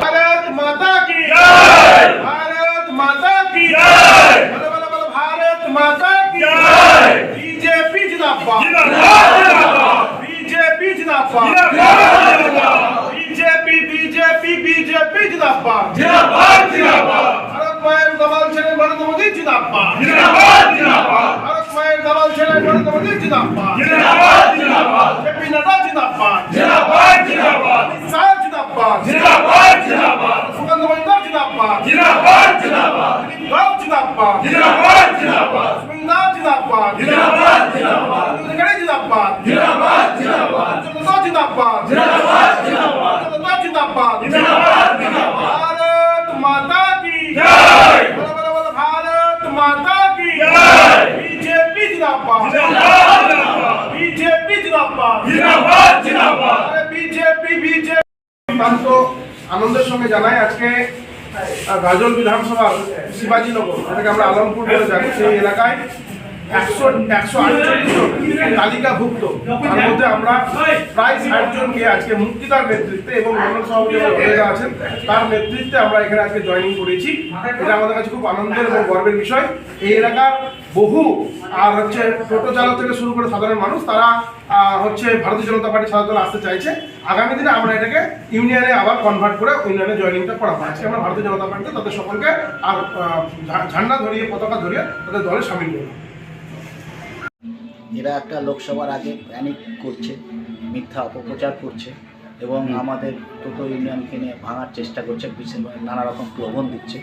ভারত মাতা কি জয়! ভারত মাতা কি জয়! বলো বলো বলো ভারত মাতা কি? জয়! বিজেপি জিন্দাবাদ। জিন্দাবাদ বিজেপি জিন্দাবাদ। বিজেপি বিজেপি বিজেপি ভারত মায়ের দাবাল ছেড়ে নরেন্দ্র মোদি জিন্দাবাদ। ভারত মায়ের দাবাল ছেড়ে নরেন্দ্র মোদি জিন্দাবাদ। জিন্দাবাদ অধিকারী জিন্দাবাদ জনতা জিন্দাবাদ জনতা জিন্দাবাদ भारत माता की जय बोलो बोलो बोलो भारत माता की जय बीजेपी जिंदाबाद बीजेपी जिंदाबाद আরে বিজেপি বিজেপি অত্যন্ত আনন্দের সঙ্গে জানাই আজকে আহ, গাজল বিধানসভার শিবাজীনগর যেটাকে আমরা আলমপুর বলে জানি সেই এলাকায় তার নেতৃত্বে আমরা এখানে আজকে করেছি। এটা আমাদের কাছে খুব আনন্দের এবং গর্বের বিষয়। এই বহু, আর হচ্ছে চালক থেকে শুরু করে সাধারণ মানুষ, তারা হচ্ছে ভারতীয় জনতা পার্টি সাধারণ আসতে চাইছে। আগামী দিনে আমরা এটাকে ইউনিয়নে আবার কনভার্ট করে ইউনিয়নে জয়েনিংটা করাবো। আজকে আমরা ভারতীয় জনতা পার্টিতে তাদের সকলকে আর ঝান্ডা ধরিয়ে, পতাকা ধরিয়ে তাদের দলে সামিল করব এরা একটা লোকসভার আগে প্যানিক করছে মিথ্যা অপপ্রচার করছে এবং আমাদের টোটো ইউনিয়নকে নিয়ে ভাঙার চেষ্টা করছে নানা রকম প্রলোভন দিচ্ছে।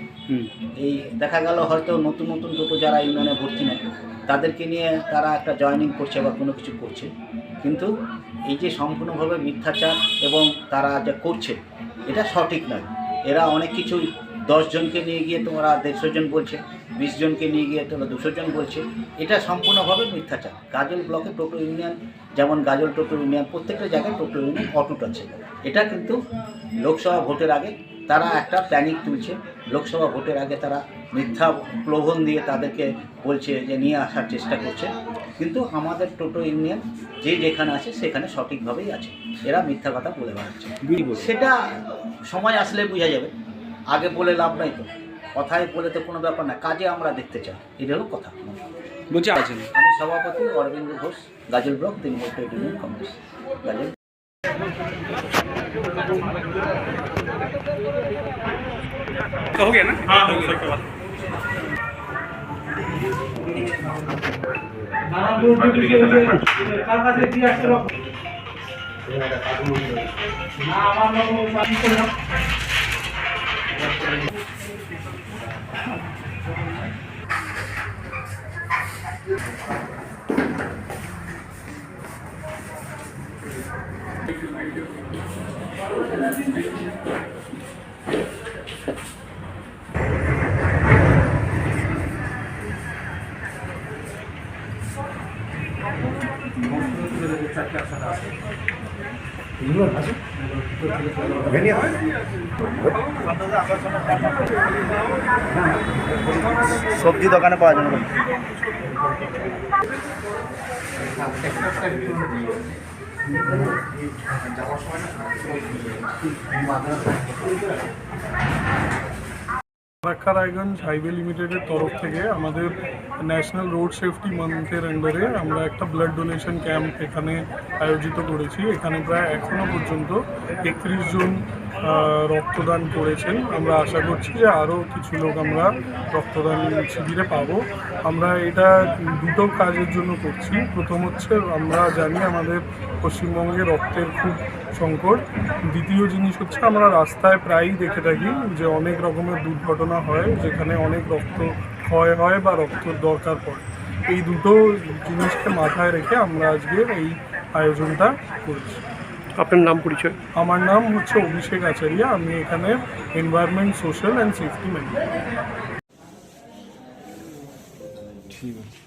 এই দেখা গেল হয়তো নতুন নতুন টোটো যারা ইউনিয়নে ভর্তি নেয় তাদেরকে নিয়ে তারা একটা জয়েনিং করছে বা কোনো কিছু করছে। কিন্তু এই যে সম্পূর্ণভাবে মিথ্যাচার এবং তারা যা করছে এটা সঠিক নয়। এরা অনেক কিছুই দশজনকে নিয়ে গিয়ে তোমরা দেড়শো জন বলছে বিশ জনকে নিয়ে গিয়ে তোমরা দুশো জন বলছে এটা সম্পূর্ণভাবে মিথ্যাচার। গাজল ব্লকে টোটো ইউনিয়ন যেমন গাজল টোটো ইউনিয়ন প্রত্যেকটা জায়গায় টোটো ইউনিয়ন অটুট আছে। এটা কিন্তু লোকসভা ভোটের আগে তারা একটা প্ল্যানিং তুলছে। লোকসভা ভোটের আগে তারা মিথ্যা প্রলোভন দিয়ে তাদেরকে বলছে যে নিয়ে আসার চেষ্টা করছে। কিন্তু আমাদের টোটো ইউনিয়ন যে যেখানে আছে সেখানে সঠিকভাবেই আছে। এরা মিথ্যা কথা বলে বেড়াচ্ছে। সেটা সময় আসলে বোঝা যাবে। আগে বলে লাভ নাই তো কথায় বলে তো কোনো ব্যাপার না কাজে আমরা দেখতে চাই এটা হলো কথা বলছি আছেন আমি সভাপতি Arabinda Ghosh Gajol block Trinamool trade union congress Gajol हो गया ना हाँ हो गया চারটে আসন আছে সবজি দোকানে পাওয়া যাবে। ফারাক্কা রায়গঞ্জ হাইওয়ে লিমিটেডের তরফ থেকে আমাদের ন্যাশনাল রোড সেফটি মান্থের আন্ডারে আমরা একটা ব্লাড ডোনেশন ক্যাম্প এখানে আয়োজিত করেছি। এখানে প্রায় এখনও পর্যন্ত একত্রিশ জন রক্তদান করেছেন। আমরা আশা করছি যে আরও কিছু লোক আমরা রক্তদান শিবিরে পাবো। আমরা এটা দুটো কাজের জন্য করছি। প্রথম হচ্ছে আমরা জানি আমাদের পশ্চিমবঙ্গে রক্তের খুব সংকট। দ্বিতীয় জিনিস হচ্ছে আমরা রাস্তায় প্রায়ই দেখে থাকি যে অনেক রকমের দুর্ঘটনা হয়, যেখানে অনেক রক্ত ক্ষয় হয় বা রক্তর দরকার পড়ে। এই দুটো জিনিসকে মাথায় রেখে আমরা আজকে এই আয়োজনটা করছি। আপনার নাম পরিচয় আমার নাম হচ্ছে অভিষেক আচারিয়া আমি এখানে environment social and safety manager ঠিক আছে